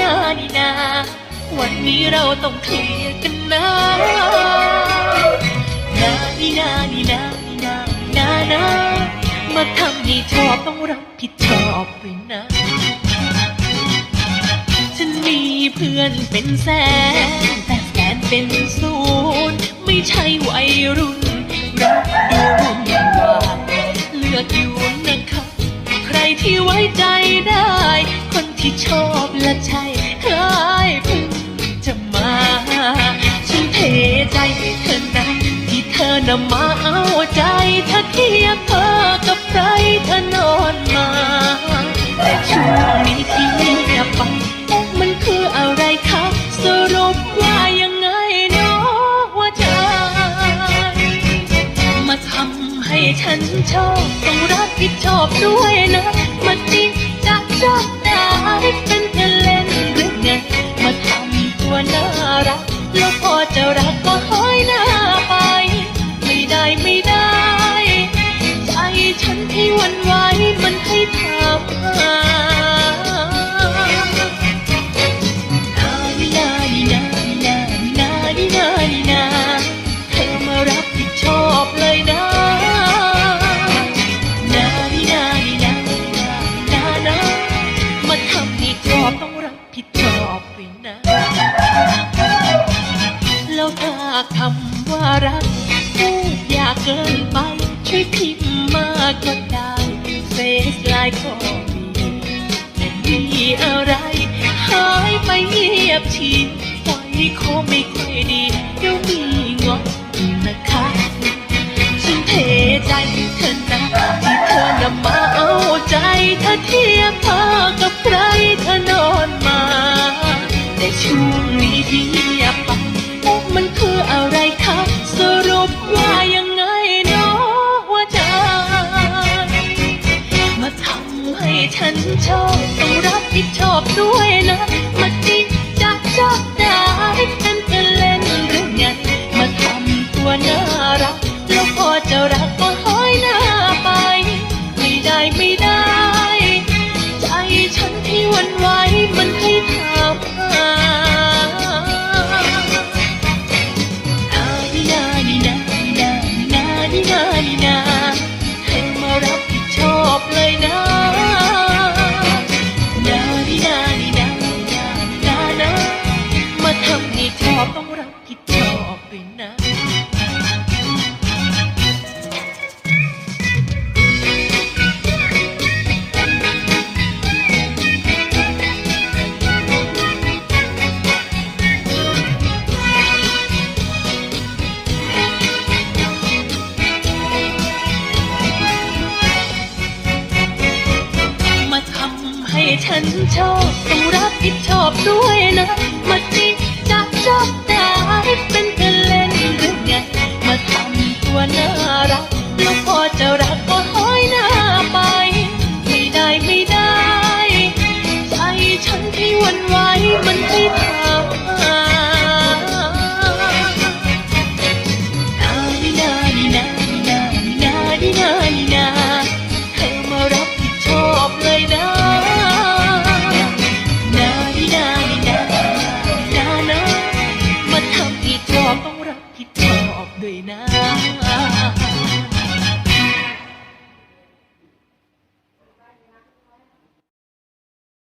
นานี่นาวันนี้เราต้องเคลียร์กันนะนานี่นานี่นานี่นานี่นามาทำให้ชอบต้องรับผิดชอบด้วยนะ ฉันมีเพื่อนเป็นแสนแต่แสนเป็นศูนย์ไม่ใช่วัยรุ่นรักดูวุ่นวาเลือกอยู่นะคะใครที่ไว้ใจได้ ที่ชอบและใช่คล้ายเพึ่งจะมา ฉันเทใจให้เธอนะที่เธอนำมาเอาใจ ถ้าเทียบเธอกับใครเธอนอนมา แต่ช่วงนี้ที่เงียบไปเอ๊ะมันคืออะไรคะสรุปว่ายังไงเนาะว่าใจมาทำให้ฉันชอบต้องรับผิดชอบด้วยนะ มาจิจะชอากคำว่ารักพูดยากเกินไป ช่วยพิมพ์มาก็ได้เฟซไลน์ก็มีแต่มีอะไร หายไปเงียบทีไว้คงไม่ค่อยดีเดี๋ยวมี ชอบต้องรับผิดชอบด้วยนะมาจิจะชอบได้ฉันจะเล่นหรือไงมาทำตัวน่ารักแล้วพอจะรักก็หายหน้าไป ไม่ได้ไม่ได้ ใจฉันที่หวันไหวมันให้ ฉันชอบต้องรับผิดชอบด้วยนะมาจีจะชอบได้เป็นเธอเล่นหรือไงมาทำตัวน่ารักแล้วพอจะรัก